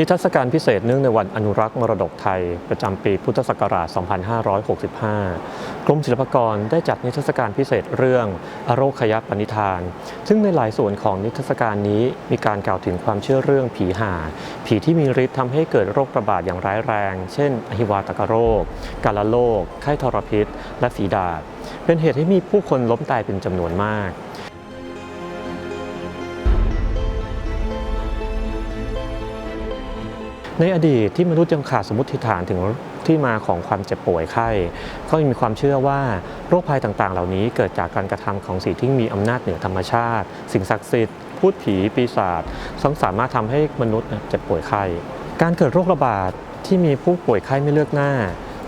นิทรรศการพิเศษเนื่องในวันอนุรักษ์มรดกไทย ประจำปีพุทธศักราช 2565 กรมศิลปากรได้จัดนิทรรศการพิเศษเรื่องอโรคยปณิธาน ซึ่งในหลายส่วนของนิทรรศการนี้มีการกล่าวถึงความเชื่อเรื่องผีห่า ผีที่มีฤทธิ์ทำให้เกิดโรคระบาดอย่างร้ายแรง เช่น อหิวาตกโรค กาลโรค ไข้ทรพิษ และฝีดาษเป็นเหตุให้มีผู้คนล้มตายเป็นจำนวนมาก ในอดีตที่มนุษย์ยังขาดสมมติฐานถึงที่มาของความเจ็บป่วยไข้ ก็ยังมีความเชื่อว่าโรคภัยต่างๆ เหล่านี้เกิดจากการกระทำของสิ่งที่มีอำนาจเหนือธรรมชาติ สิ่งศักดิ์สิทธิ์พูดผีปีศาจซึ่งสามารถทำให้มนุษย์เจ็บป่วยไข้การเกิดโรคระบาดที่มีผู้ป่วยไข้ไม่เลือกหน้า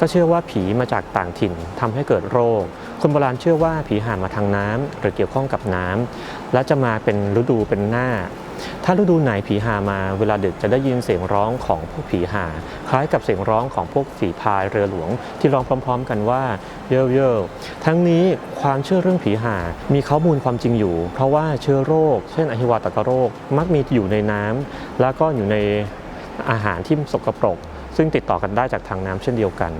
ก็เชื่อว่าผีมาจากต่างถิ่นทำให้เกิดโรค คนโบราณเชื่อว่าผีห่างมาทางน้ำหรือเกี่ยวข้องกับน้ำและจะมาเป็นฤดูเป็นหน้า ถ้าฤดูไหนผีหามาเวลาดึกจะได้ยินเสียงร้องของพวกผีหา คล้ายกับเสียงร้องของพวกฝีพายเรือหลวง ที่ร้องพร้อม ๆ กันว่าเย่เย่ทั้งนี้ความเชื่อเรื่องผีหา มีข้อมูลความจริงอยู่ เพราะว่าเชื้อโรค เช่นอหิวาตกโรค มักมีอยู่ในน้ำแล้วก็อยู่ในอาหารที่สกปรก ซึ่งติดต่อกันได้จากทางน้ำเช่นเดียวกัน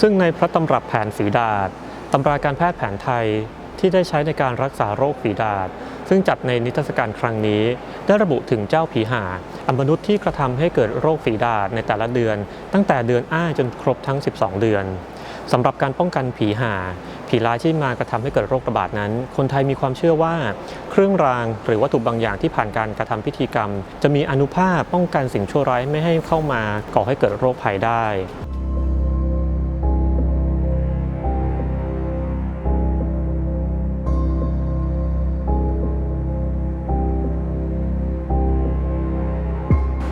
ซึ่งในพระตำรับแผนฝีดาษ ตำราการแพทย์แผนไทยที่ได้ใช้ในการรักษาโรคฝีดาษ ซึ่งจัดในนิทรรศการครั้งนี้ ได้ระบุถึงเจ้าผีหาอันมนุษย์ที่กระทำให้เกิดโรคฝีดาษในแต่ละเดือน ตั้งแต่เดือนอ้ายจนครบทั้ง 12 เดือนสำหรับการป้องกันผีหาผีร้ายที่มากระทำให้เกิดโรคระบาดนั้น คนไทยมีความเชื่อว่า เครื่องรางหรือวัตถุบางอย่างที่ผ่านการกระทำพิธีกรรม จะมีอนุภาพป้องกันสิ่งชั่วร้ายไม่ให้เข้ามาก่อให้เกิดโรคภัยได้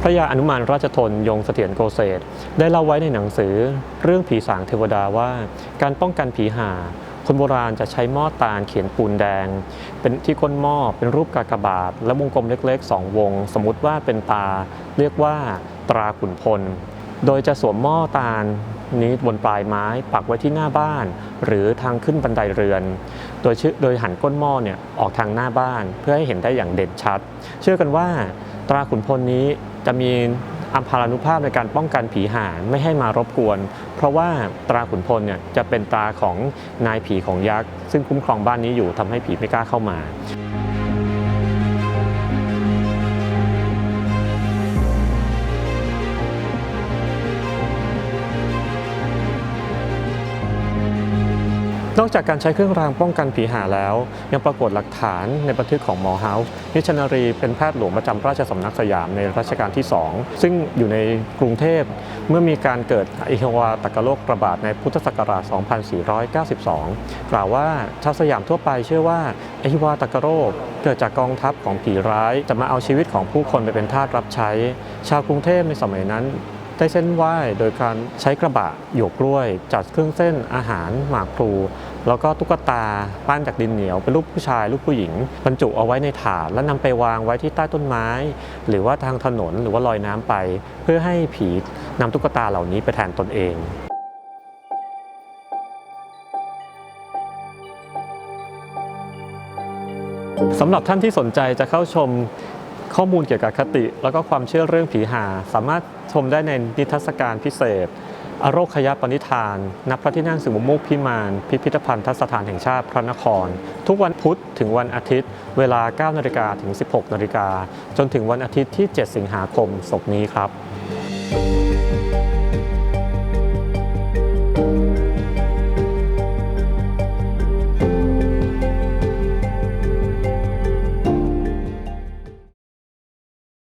ระยาอนุมานราชทนยงเสถียรโกเศษได้เล่าไว้ในหนังสือเรื่องผีสางเทวดาว่า การป้องกันผีห่าคนโบราณจะใช้หม้อตาลเขียนปูนแดง เป็นที่ก้นหม้อเป็นรูปกากบาท และวงกลมเล็กๆสองวง สมมติว่าเป็นตา เรียกว่าตราขุนพล โดยจะสวมหม้อตาลนี้บนปลายไม้ปักไว้ที่หน้าบ้าน หรือทางขึ้นบันไดเรือน โดยชื่อโดยหันก้นหม้อเนี่ยออกทางหน้าบ้านเพื่อให้เห็นได้อย่างเด่นชัด เชื่อกันว่าตราขุนพลนี้จะมีอัมพารานุภาพในการป้องกันผีห่าไม่ให้มารบกวน เพราะว่าตราขุนพลเนี่ยจะเป็นตาของนายผีของยักษ์ ซึ่งคุ้มครองบ้านนี้อยู่ทำให้ผีไม่กล้าเข้ามา นอกจากการใช้เครื่องรางป้องกันผีหาแล้ว ยังปรากฏหลักฐานในบันทึกของหมอเฮาส์นิชนารีเป็นแพทย์หลวงประจำราชสำนักสยามในรัชกาลที่ 2 ซึ่งอยู่ในกรุงเทพ เมื่อมีการเกิดอิฮวาตกโรคระบาดในพุทธศักราช 2492 กล่าวว่าชาวสยามทั่วไปเชื่อว่าอิฮวาตกโรคเกิดจากกองทัพของผีร้าย จะมาเอาชีวิตของผู้คนไปเป็นทาสรับใช้ ชาวกรุงเทพในสมัยนั้น ได้เส้นไหว้โดยการใช้กระบะหยวกกล้วย จัดเครื่องเส้นอาหารหมากพลูแล้วก็ตุ๊กตาปั้นจากดินเหนียว เป็นรูปผู้ชายรูปผู้หญิง บรรจุเอาไว้ในถาดแล้วนำไปวางไว้ที่ใต้ต้นไม้ หรือว่าทางถนนหรือว่าลอยน้ำไป เพื่อให้ผีนำตุ๊กตาเหล่านี้ไปแทนตนเองสำหรับท่านที่สนใจจะเข้าชม ข้อมูลเกี่ยวกับคติ แล้วก็ความเชื่อเรื่องผีหา สามารถชมได้ในนิทรรศการพิเศษ อโรคยปณิธาน ณ พระที่นั่งสุมมุกพิมาน พิพิธภัณฑสถานแห่งชาติพระนคร ทุกวันพุธถึงวันอาทิตย์ เวลา 9 นาฬิกาถึง 16 นาฬิกา จนถึงวันอาทิตย์ที่ 7 สิงหาคมศกนี้ครับ